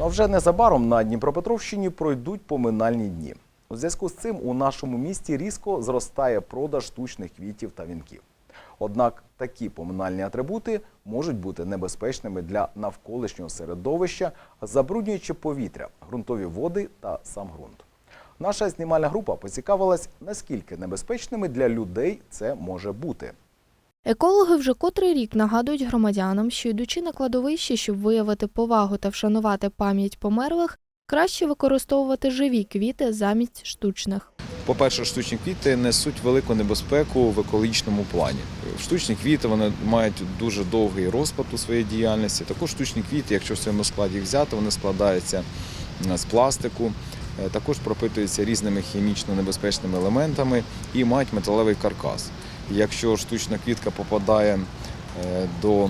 Ну а вже незабаром на Дніпропетровщині пройдуть поминальні дні. У зв'язку з цим у нашому місті різко зростає продаж штучних квітів та вінків. Однак такі поминальні атрибути можуть бути небезпечними для навколишнього середовища, забруднюючи повітря, ґрунтові води та сам ґрунт. Наша знімальна група поцікавилась, наскільки небезпечними для людей це може бути. Екологи вже котрий рік нагадують громадянам, що йдучи на кладовище, щоб виявити повагу та вшанувати пам'ять померлих, краще використовувати живі квіти замість штучних. По-перше, штучні квіти несуть велику небезпеку в екологічному плані. Штучні квіти вони мають дуже довгий розпад у своїй діяльності. Також штучні квіти, якщо в своєму складі взяти, вони складаються е, з пластику, е, також пропитуються різними хімічно небезпечними елементами і мають металевий каркас. Якщо штучна квітка попадає е, до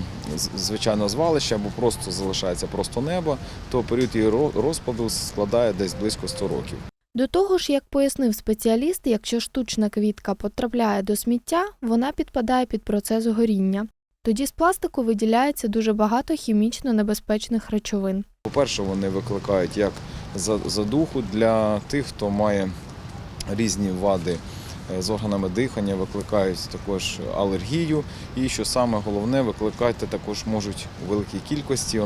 звичайного звалища або просто залишається просто небо, то період її розпаду складає десь близько 100 років. До того ж, як пояснив спеціаліст, якщо штучна квітка потрапляє до сміття, вона підпадає під процес горіння. Тоді з пластику виділяється дуже багато хімічно небезпечних речовин. По-перше, вони викликають як за- задуху для тих, хто має різні вади з органами дихання, викликають також алергію. І що саме головне, викликати також можуть у великій кількості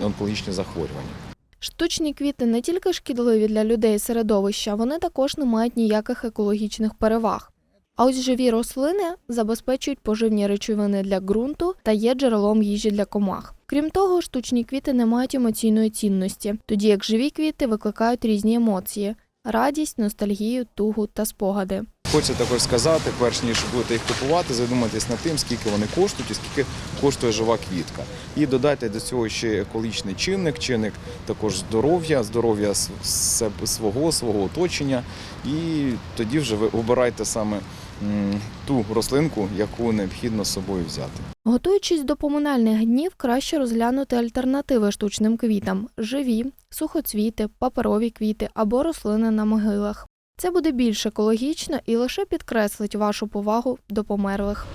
онкологічні захворювання. Штучні квіти не тільки шкідливі для людей середовища, вони також не мають ніяких екологічних переваг. А ось живі рослини забезпечують поживні речовини для ґрунту та є джерелом їжі для комах. Крім того, штучні квіти не мають емоційної цінності, тоді як живі квіти викликають різні емоції: радість, ностальгію, тугу та спогади. Хочу також сказати, перш ніж будете їх купувати, задумайтесь над тим, скільки вони коштують і скільки коштує жива квітка. І додайте до цього ще екологічний чинник, чинник також здоров'я, здоров'я свого, свого оточення. І тоді вже ви обирайте саме ту рослинку, яку необхідно з собою взяти. Готуючись до поминальних днів, краще розглянути альтернативи штучним квітам: живі, сухоцвіти, паперові квіти або рослини на могилах. Це буде більш екологічно і лише підкреслить вашу повагу до померлих.